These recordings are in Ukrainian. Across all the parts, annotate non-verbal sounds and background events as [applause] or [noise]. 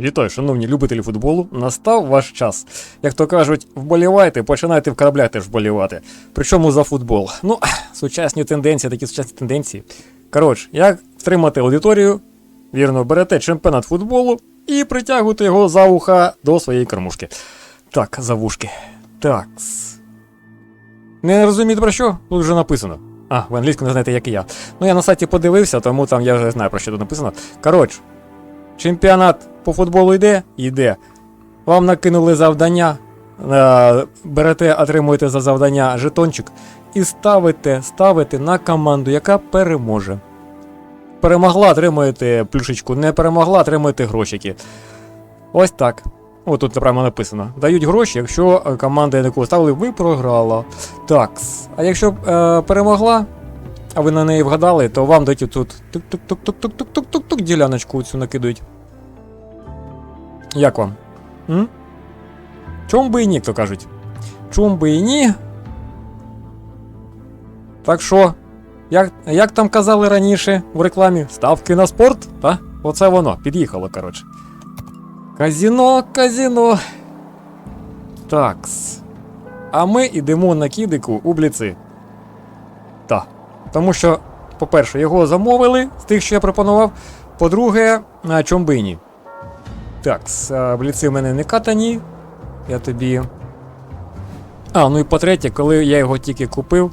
Вітаю, шановні любителі футболу. Настав ваш час. Як то кажуть, вболівайте, починайте в кораблях вболівати. Причому за футбол. Ну, [clears throat] сучасні тенденції, такі сучасні тенденції. Коротше, як втримати аудиторію? Вірно, берете чемпіонат футболу і притягуєте його за вуха до своєї кормушки. Так, за вушки. Такс. Не розумієте про що? Тут вже написано. А, в англійську не знаєте, як і я. Ну я на сайті подивився, тому там я вже знаю про що тут написано. Коротше, чемпіонат по футболу йде? Йде. Вам накинули завдання. е, Берете, отримуєте за завдання жетончик і ставите, ставите на команду, яка переможе. Перемогла, отримуєте плюшечку, не перемогла, отримуєте грошики. Ось так. О, тут прямо написано. Дають гроші, якщо е, команда, яку ставили, ви програла. Такс. А якщо е, перемогла, а ви на неї вгадали, то вам дають тут тук-тук-тук-тук-тук-тук-тук-тук діляночку цю накидують. Як вам? М? Чом би і ні, як то кажуть. Чом би і ні. Так що, як, як там казали раніше в рекламі, ставки на спорт? Та? Оце воно, під'їхало, коротше. Казіно, казіно. Такс. А ми йдемо на кідику у бліци. Так. Тому що, по-перше, його замовили з тих, що я пропонував. По-друге, на ні. Так, бліци в мене не катані. Я тобі. А, ну і по-третє, коли я його тільки купив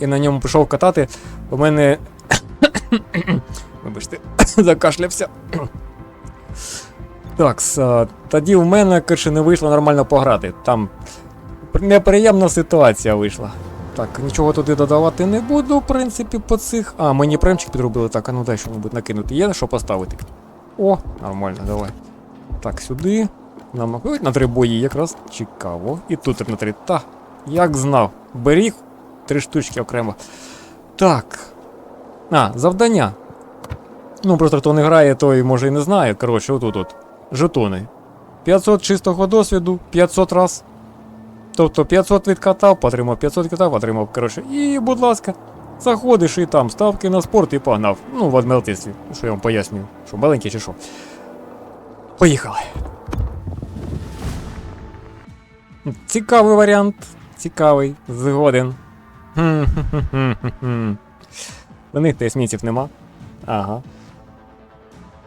і на ньому пішов катати, у мене. [coughs] Вибачте, [coughs] закашлявся. [coughs] Так, тоді в мене коротше, не вийшло нормально пограти. Там неприємна ситуація вийшла. Так, нічого туди додавати не буду, в принципі, по цих. А, мені премчик підробили. Так, а ну дай що-небудь накинути. Є на що поставити? О, нормально, давай. Так, сюди. Нам ой, на три бої якраз цікаво. І тут на три. Та, як знав. Беріг три штучки окремо. Так. А, завдання. Ну, просто хто не грає, той може і не знає. Коротше, отут от. Жетони. 500 чистого досвіду, 500 раз. Тобто 500 відкатав, отримав, 500 відкатав, отримав. Коротше, і, будь ласка, заходиш і там ставки на спорт і погнав. Ну, в адміралтистві. Що я вам пояснюю? Що маленький чи що? Поїхали. Цікавий варіант. Цікавий. Згоден. [laughs] Хм-хм-хм-хм-хм. Них тесмінців нема. Ага.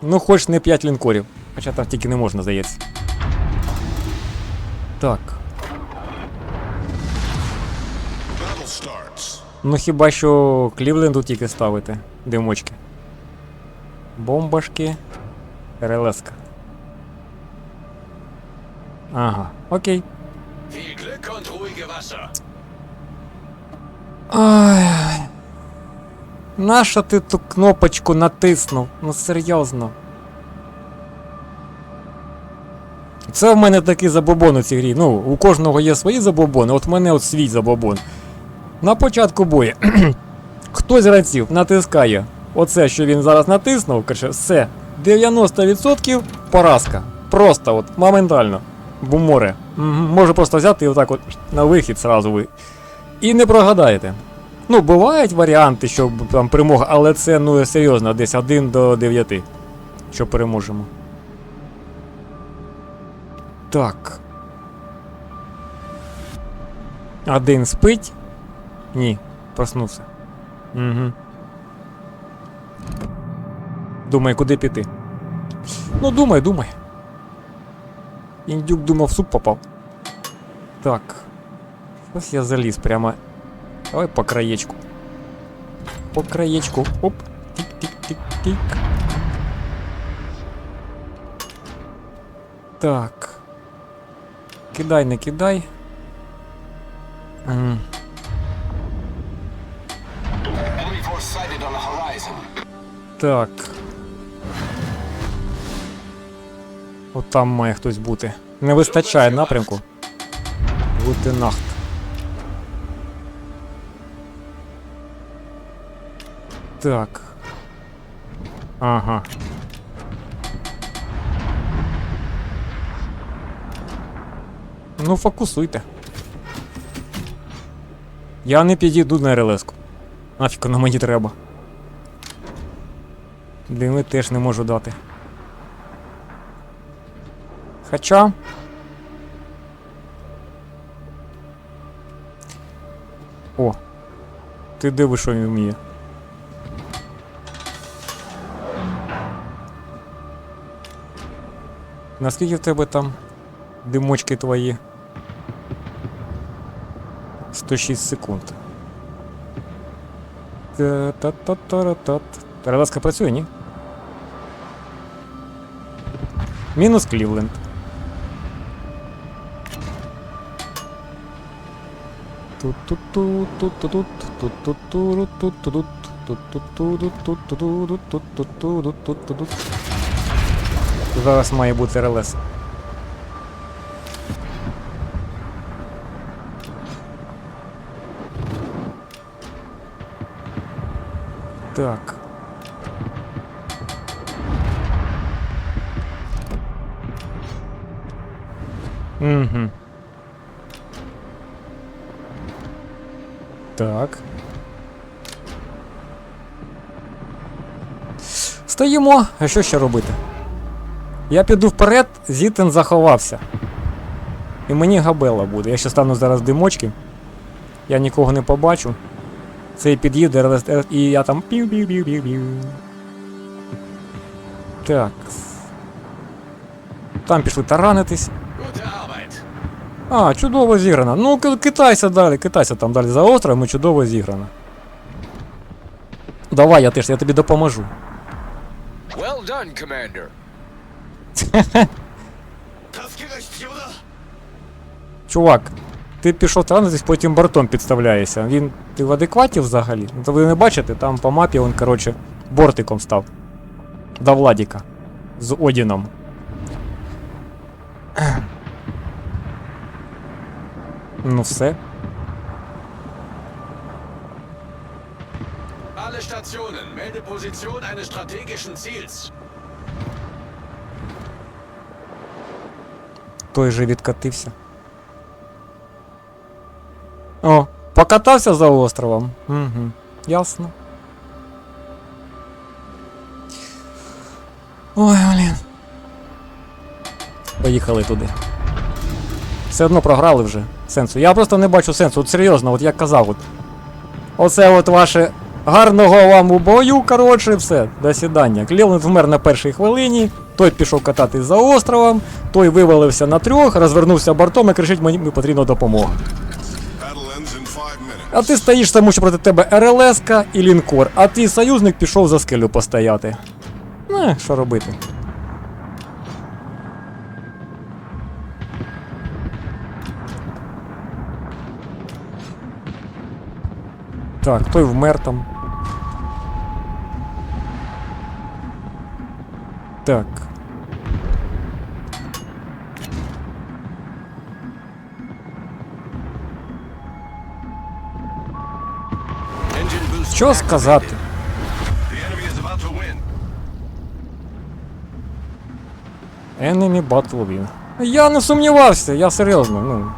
Ну, хоч не 5 лінкорів. Хоча там тільки не можна, здається. Так. Battle starts. Ну хіба що Клівленду тільки ставити димочки. Бомбашки. РЛСка. Ага, окей. Ай. Нащо ти ту кнопочку натиснув? Ну серйозно. Це в мене такий забобон у цій грі. Ну, у кожного є свої забобони, от в мене от свій забобон. На початку бою. [clears throat] Хтось з гравців натискає оце, що він зараз натиснув, каже, все. 90% поразка. Просто от, моментально. Буморе. Може просто взяти і отак от на вихід сразу ви. І не прогадаєте. Ну, бувають варіанти, що там перемога, але це ну серйозно, десь 1 до 9. Що переможемо. Так. Один спить. Ні, проснувся. Угу. Думай, куди піти. Ну, думай, думай. Індюк думав, в суп попав. Так. Ось я заліз прямо. Давай по краєчку. По краєчку. Оп. Тик-тик-тик-тик. Так. Кидай, не кидай. М, Так. От там має хтось бути. Не вистачає напрямку. Бути нахт. Так. Ага. Ну, фокусуйте. Я не підійду на РЛС-ку. Нафіг воно мені треба. Дими теж не можу дати. Хоча. О. Ти диви, що він вміє. Наскільки в тебе там димочки твої? 106 секунд. Та-та-та-та-та-та. Переласка працює, ні? Мінус Клівленд. Зараз має бути РЛС. Так. Угу. Так. Стоїмо, а що ще робити? Я піду вперед, Зітен заховався. І мені габела буде. Я ще стану зараз димочки. Я нікого не побачу. Цей під'їде е, і я там пів-пів-пів-пів-пів. Так. Там пішли таранитись. А, чудово зіграно. Ну, китайся далі, китайся там далі за островом чудово зіграно. Давай, я теж, я тобі допоможу. Well done, commander. [laughs] Чувак, ти пішов транзитись, потім бортом підставляєшся. Він ти в адекваті взагалі? Ну, то ви не бачите, там по мапі він, короче, бортиком став. До Владіка. З Одіном. Ну все. Alle Stationen, melde Position eines strategischen Ziels. Той же відкатився. О, покатався за островом. Угу. Ясно. Ой, блін. Поїхали туди. Все одно програли вже сенсу. Я просто не бачу сенсу. От серйозно, от як казав. От. Оце от ваше гарного вам у бою, коротше, все, до сідання. Клівленд вмер на першій хвилині, той пішов кататись за островом, той вивалився на трьох, розвернувся бортом і кричить, мені потрібна допомога. А ти стоїш тому, що проти тебе РЛС і лінкор, а твій союзник пішов за скелю постояти. Не, що робити? Так, той вмер там. Так. Що сказати? Enemy Battle Win. Я не сумнівався, я серйозно, ну.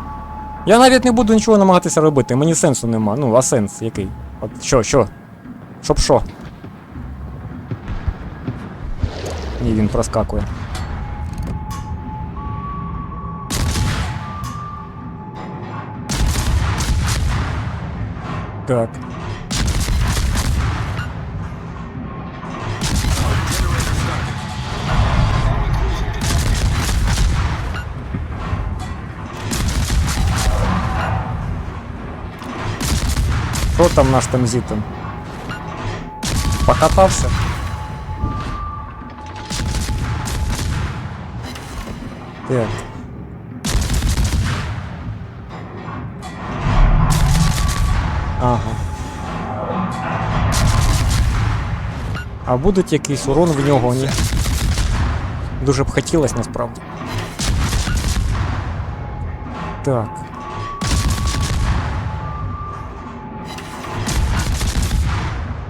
Я навіть не буду нічого намагатися робити, мені сенсу нема. Ну, а сенс який? От що, що? Щоб що? Ні, він проскакує. Так. Що там наш там зітом? Покатався? Так. Ага. А будуть якийсь урон в нього, ні? Дуже б хотілося насправді. Так.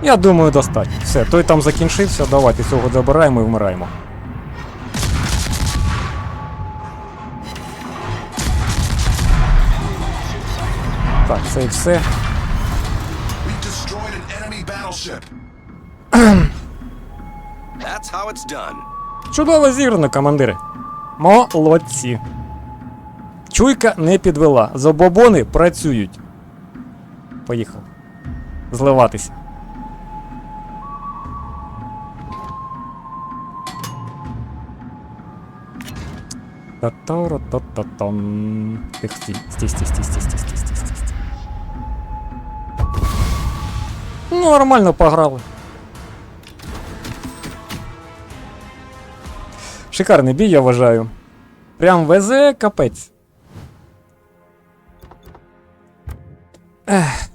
Я думаю, достатньо. Все, той там закінчився, давайте цього забираємо і вмираємо. Так, це і все. That's how it's done. Чудово зіграно, командири. Молодці. Чуйка не підвела. Забобони працюють. Поїхав. Зливатися. Та-та-ра-та-та-там. Тих, стій, стій, стій, стій, стій, стій, стій, стій, стій. Ну, нормально пограли. Шикарний бій, я вважаю. Прям везе капець. Ех.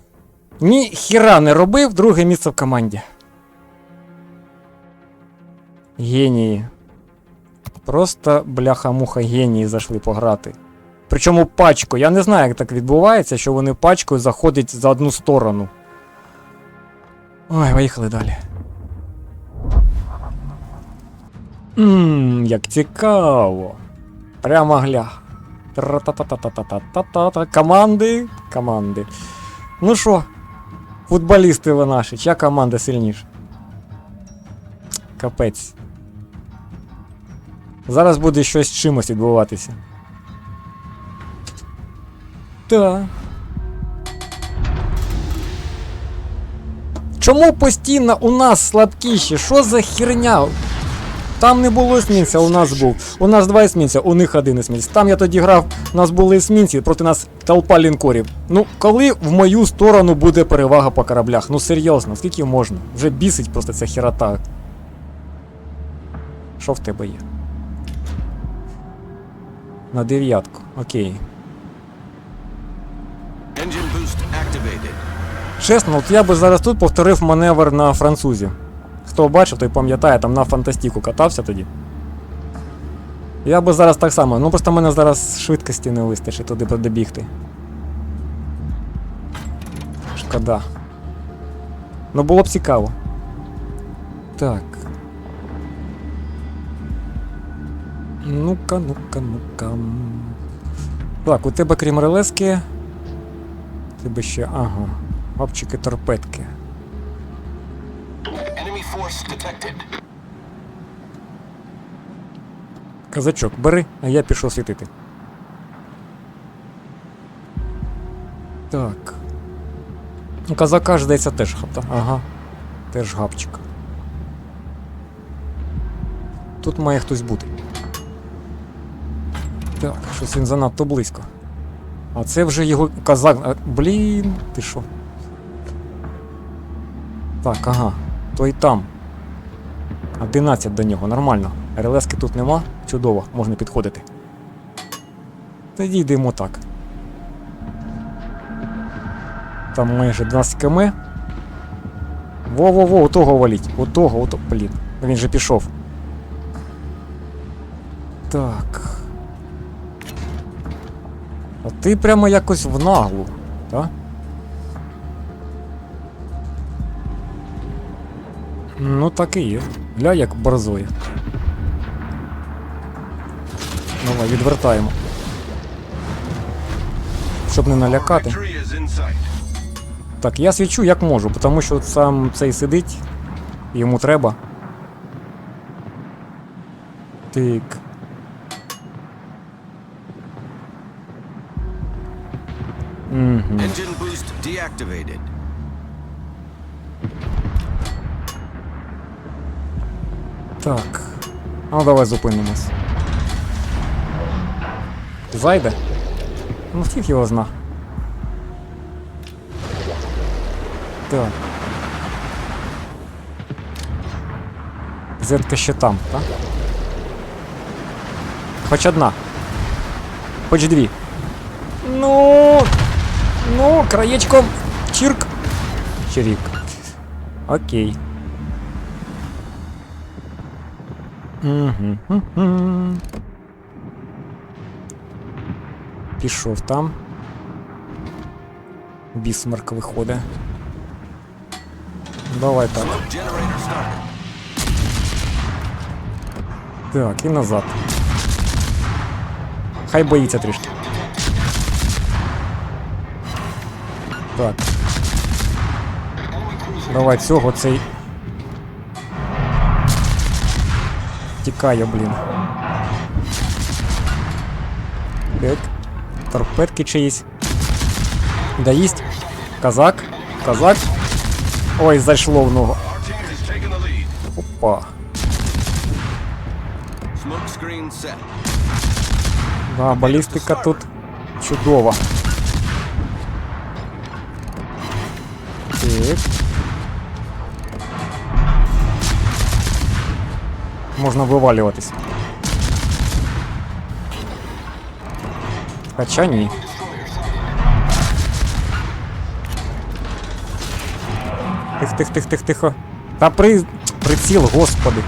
Ні хіра не робив, друге місце в команді. Генії. Просто бляха-муха генії зайшли пограти. Причому пачкою. Я не знаю, як так відбувається, що вони пачкою заходять за одну сторону. Ой, поїхали далі. Ммм, як цікаво. Прямо гля. Тра-та-та-та-та-та-та-та-та. Команди. Команди. Ну що, футболісти ви наші, чия команда сильніша? Капець. Зараз буде щось чимось відбуватися. Так. Чому постійно у нас слабкіші? Що за херня? Там не було есмінця, у нас був. У нас два есмінця, у них один есмінець. Там я тоді грав, у нас були есмінці, проти нас толпа лінкорів. Ну, коли в мою сторону буде перевага по кораблях? Ну серйозно, скільки можна? Вже бісить просто ця хірота. Що в тебе є? На дев'ятку, окей. Чесно, от я би зараз тут повторив маневр на французі. Хто бачив, той пам'ятає, там на фантастіку катався тоді. Я би зараз так само, ну просто мене зараз швидкості не вистачить туди добігти. Шкода. Ну було б цікаво. Так. Ну-ка, ну-ка, ну-ка. Так, у тебе крім релески. у Тебе ще. Ага. Гопчики торпедки. Казачок, бери, а я пішов світити. Так. Ну, казака здається теж хапта. Ага. Теж гапчик. Тут має хтось бути. Так, щось він занадто близько. А це вже його казак. А, блін, ти що? Так, ага. Той там. 11 до нього, нормально. РЛСки тут нема, чудово, можна підходити. Тоді йдемо так. Там майже 12 км. Во-во-во, у того валіть. У того, у того. Блін, він же пішов. Так. А ти прямо якось в наглу, так? Ну так і є. Гля як борзує. Давай, відвертаємо. Щоб не налякати. Так, я свічу як можу, тому що сам цей сидить, йому треба. Так. Boost deactivated. Так. Ну давай зупинимось. Зайде? Ну фіг його зна. Так. Зетка ще там, так? Хоч одна. Хоч дві. Ну. Ну, краєчком. Чирк. Чирік. Окей. Угу. Пішов там. Бісмарк виходить. Давай так. Generator started. Так, і назад. Хай боїться трішки. Так. Давай цього цей. Тікає, блін. Так. Торпедки чиїсь. Доїсть. Казак. Казак. Ой, зайшло в ногу. Опа. Да, балістика тут чудова. Так. Можна вивалюватись. Хоча ні. Тих, тих, тих, тих, тихо. Та при... приціл, господи.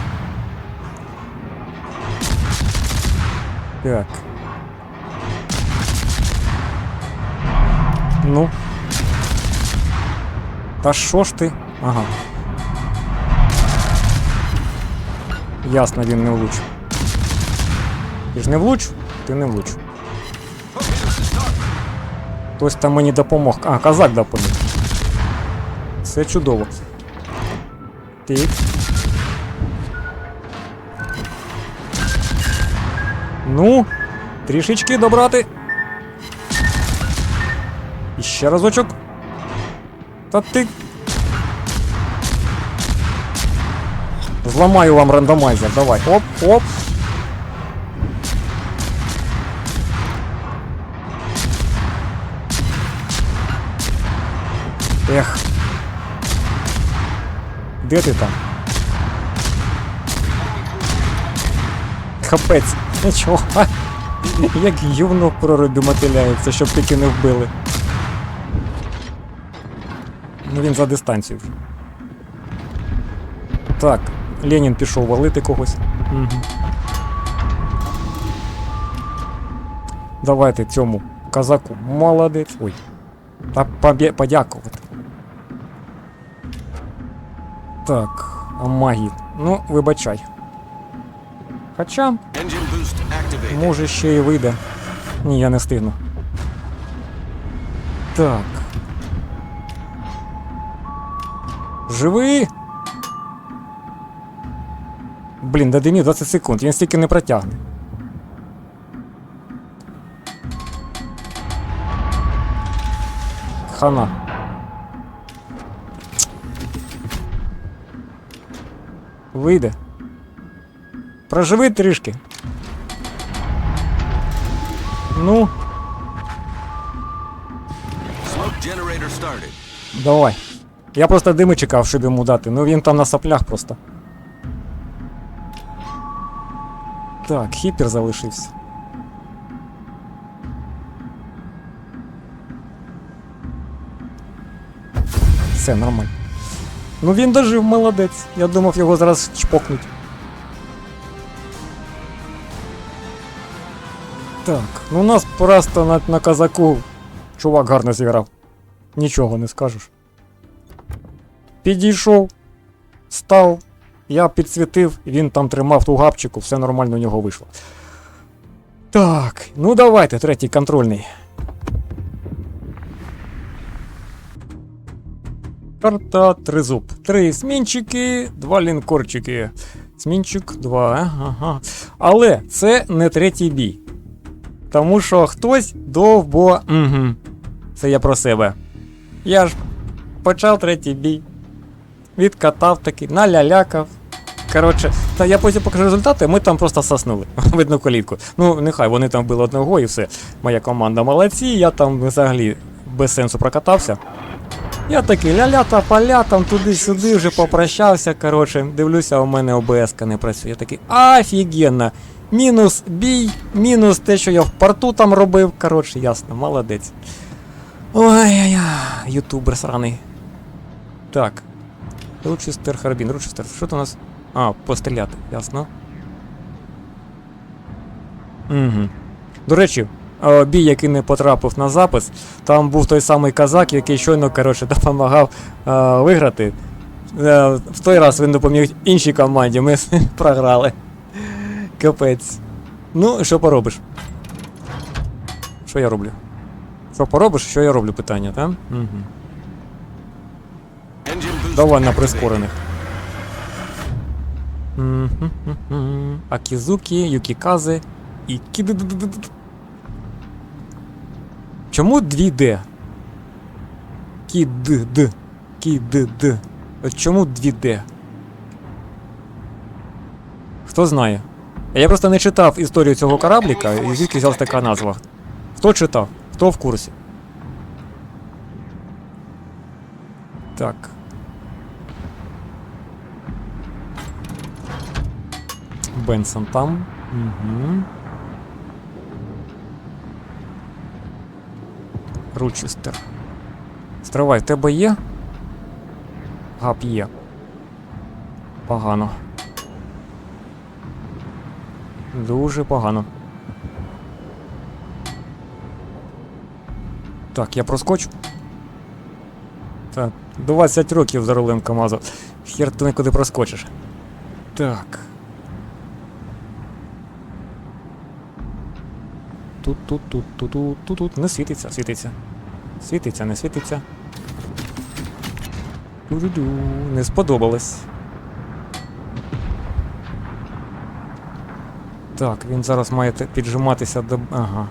Так. Ну. Та що ж ти? Ага. Ясно, він не влучив. Ти ж не влучив? Ти не влучив. Хтось там мені допомог. А, казак допоміг. Все чудово. Так. Ну, трішечки добрати. І ще разочок. Та ти. Зламаю вам рандомайзер, давай. Оп, оп. Ех. Де ти там? Капець, [laughs] нічого. Як гівно в прорубі мотиляється, щоб тільки не вбили. Ну він за дистанцію вже. Так, Ленін пішов валити когось. Угу. Давайте цьому казаку. Молодець. Ой. Та побє... подякувати. Так, а магії. Ну, вибачай. Хоча, може ще і вийде. Ні, я не встигну. Так. Живий? Блін, дай мені 20 секунд, він стільки не протягне. Хана. Вийде. Проживи трішки. Ну, Smoke generator started. давай. Я просто дими чекав, щоб йому дати. Ну він там на соплях просто. Так, хіпер залишився. Все, нормально. Ну він дожив, молодець. Я думав його зараз чпокнуть. Так, ну у нас просто на, на казаку чувак гарно зіграв. Нічого не скажеш. Підійшов, став, я підсвітив, він там тримав ту гапчику, все нормально у нього вийшло. Так, ну давайте, третій контрольний. Карта тризуб. Три смінчики, два лінкорчики. Смінчик, два. Ага. Але це не третій бій. Тому що хтось довбо. Угу. Це я про себе. Я ж почав третій бій. Відкатав таки, налялякав. Коротше, та я потім покажу результати, ми там просто соснули [laughs] в одну колітку. Ну, нехай вони там били одного і все. Моя команда молодці, я там взагалі без сенсу прокатався. Я такий ля-ля та поля, там туди-сюди вже попрощався. Коротше, дивлюся, у мене ОБС не працює. Я такий офігенно. Мінус бій, мінус те, що я в порту там робив. Коротше, ясно, молодець. Ой-ой-ой, ютубер сраний. Так. Ручестер Харбін, Ручестер, що то у нас? А, постріляти, ясно. Угу. До речі, бій, який не потрапив на запис, там був той самий казак, який щойно, коротше, [laughs] допомагав е, виграти. Е, в той раз він допоміг іншій команді, ми [laughs] програли. Капець. Ну, що поробиш? Що я роблю? Що поробиш, що я роблю питання, так? Угу. Давай на прискорених. Акізукі, Юкікази і кіди. Чому 2D? Кід Д. Кід Д. Чому 2D? Хто знає? Я просто не читав історію цього корабліка, і звідки взялась така назва. Хто читав? Хто в курсі? Так. Бенсон там. Угу. Ручестер. Стривай, тебе є? Гап є. Погано. Дуже погано. Так, я проскочу. Так, 20 років за рулем КамАЗу. Хер ти нікуди проскочиш. Так. Тут, тут, тут, тут, тут, тут, тут. Не світиться, світиться. Світиться, не світиться. Ду-ду-ду. Не сподобалось. Так, він зараз має піджиматися до. Ага.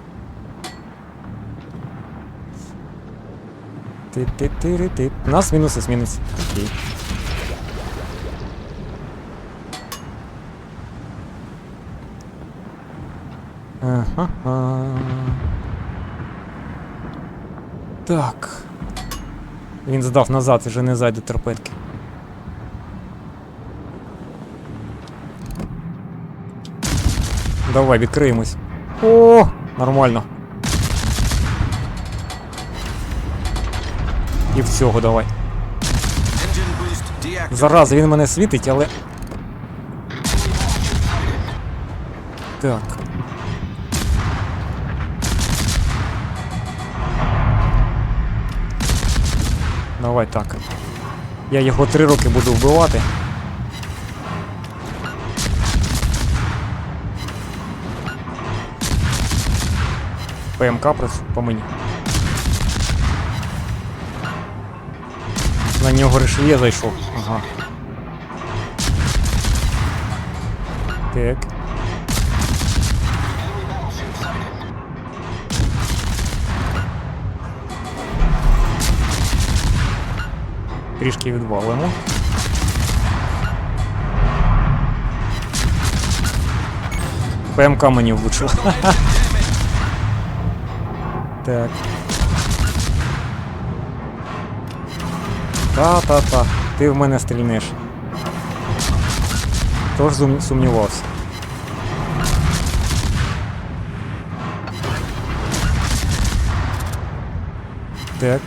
Ти-ти-ти-ти. У нас мінус і мінус. Окей. Ага. Так. Він здав назад, вже не зайде торпедки. Давай, відкриємось. О, нормально. І в цього давай. Зараза, він мене світить, але. Так. Давай так. Я його три роки буду вбивати. ПМК по мені. На нього ришельє зайшов. Ага. Так. Трішки відвалимо. ПМК мені влучило. [laughs] Так. Та-та-та, ти в мене стрільнеш. Тож сумнівався. Так.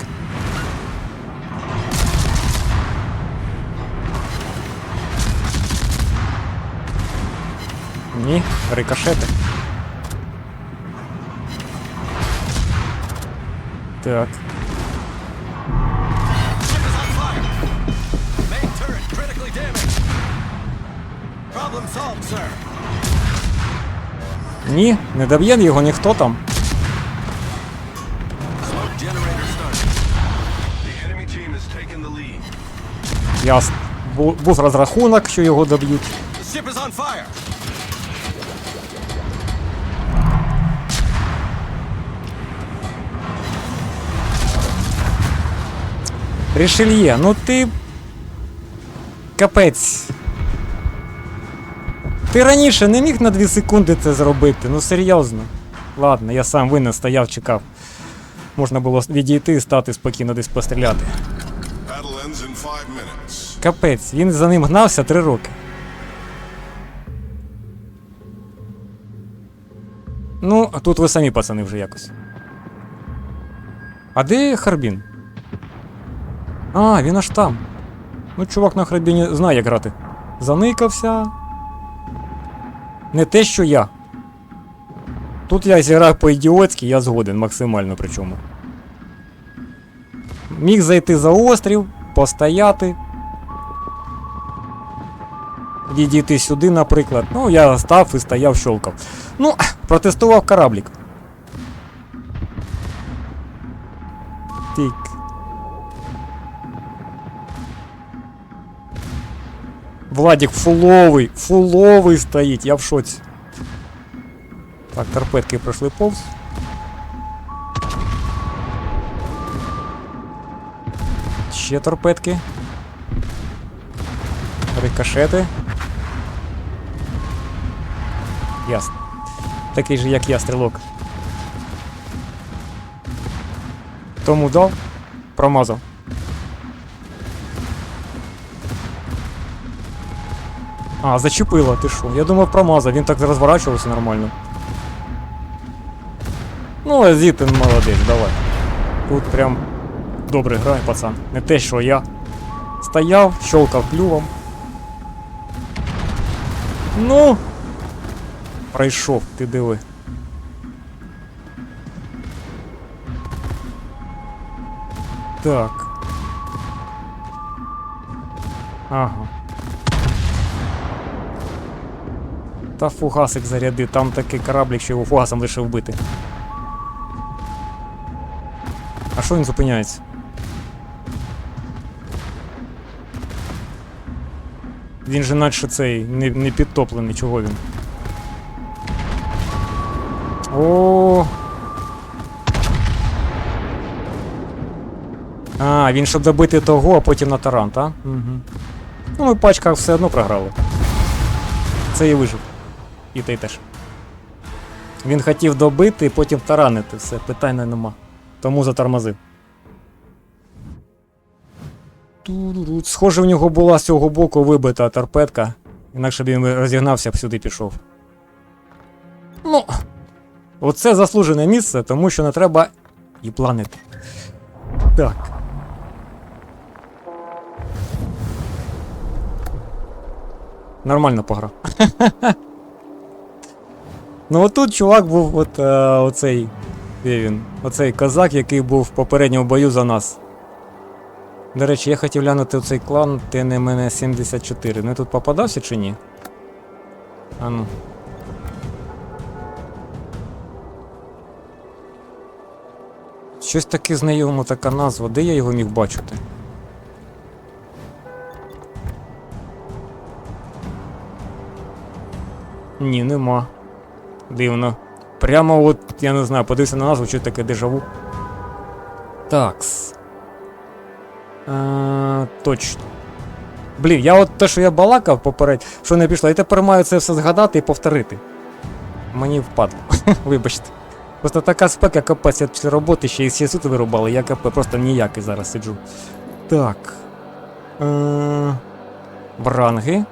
Рикошети. Так. Ні, не доб'є його ніхто там. Ясно. Бу- Був розрахунок, що його доб'ють. Рішельє, ну ти. Капець. Ти раніше не міг на 2 секунди це зробити, ну серйозно. Ладно, я сам винен стояв, чекав. Можна було відійти і стати спокійно десь постріляти. Капець, він за ним гнався 3 роки. Ну, а тут ви самі пацани вже якось. А де Харбін? А, він аж там. Ну, чувак на Харбіні знає, як грати. Заникався. Не те, що я. Тут я зіграв по-ідіотськи, я згоден максимально причому. Міг зайти за острів, постояти. Відійти сюди, наприклад. Ну, я став і стояв, щолкав. Ну, протестував кораблік. Владик фуловий, Фуловый стоит! я в шоці. Так, торпедки пройшли полз. Ще торпедки. Рикошети. Ясно. Такий же, як я, стрелок. Тому дав, промазав. А, зачепило, ти що? Я думав промазав, він так розворачувався нормально. Ну, а Зітин молодець, давай. Тут прям добре грає, пацан. Не те, що я. Стояв, щелкав клювом. Ну. Пройшов, ти диви. Так. Ага. Та фугасик заряди, там такий кораблик, що його фугасом лише вбити. А що він зупиняється? Він же наче цей не, не підтоплений, чого він? О. А, він щоб добити того, а потім на таран, так? Угу. Ну, ми пачках все одно програли. Це і вижив. І той теж. Він хотів добити, потім таранити. Все, питання нема. Тому затормозив. Схоже, в нього була з цього боку вибита торпедка. Інакше б він розігнався б сюди пішов. Ну. Оце заслужене місце, тому що не треба і планити. Так. Нормально пограв. [laughs] ну отут чувак був от е, оцей. Де він? Оцей козак, який був в попередньому бою за нас. До речі, я хотів глянути в цей клан ТНМН 74. Ну я тут попадався чи ні? А ну. Щось таке знайомо така назва. Де я його міг бачити? Ні, нема. Дивно. Прямо от, я не знаю, подивився на назву, що таке дежаву. Такс. Е, точно. Блін, я от те, що я балакав попередньо, що не пішло, я тепер маю це все згадати і повторити. Мені впадло. [laughs] Вибачте. Просто така спека капець, я після роботи ще і сути вирубали, я КП просто ніякий зараз сиджу. Так. Е, Бранги.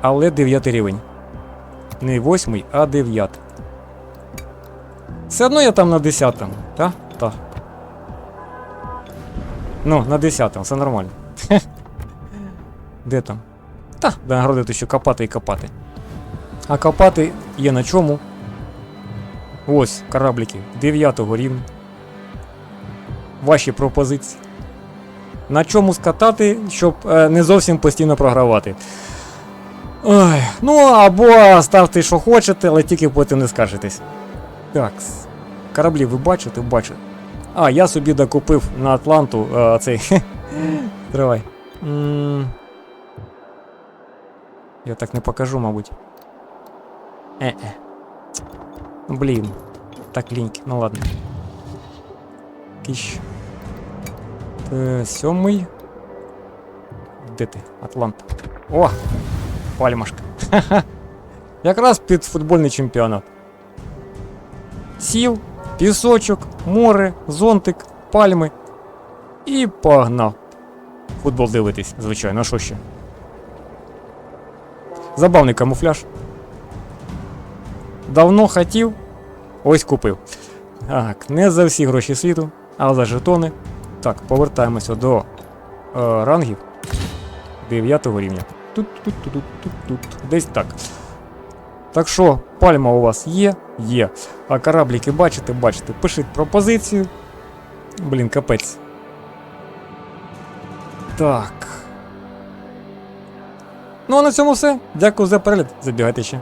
Але 9 рівень. Не 8, а 9. Все одно я там на 10, так? Так. Ну, на 10, все нормально. Де там? Та, нагородити, що копати і копати. А копати є на чому. Ось кораблики 9 рівня. Ваші пропозиції. На чому скатати, щоб е, не зовсім постійно програвати. Ой, ну або ставте, що хочете, але тільки потім не скажетесь. Так. Кораблі ви бачите? Бачите. А, я собі докупив на Атланту е, цей. Тривай. Я так не покажу, мабуть. Е-е. Блін. Так ліньки, ну ладно. Кіщ. Е, сьомий. Де ти? Атлант. О! Пальмашка. [laughs] Якраз під футбольний чемпіонат. Сів, пісочок, море, зонтик, пальми. І погнав. Футбол дивитись, звичайно, а що ще? Забавний камуфляж. Давно хотів, ось купив. Так, не за всі гроші світу, а за жетони. Так, повертаємося до е, рангів 9 рівня. Тут-тут-тут-тут-тут. Десь так. Так що, пальма у вас є? Є. А корабліки бачите, бачите. Пишіть пропозицію. Блін, капець. Так. Ну а на цьому все. Дякую за перегляд. Забігайте ще.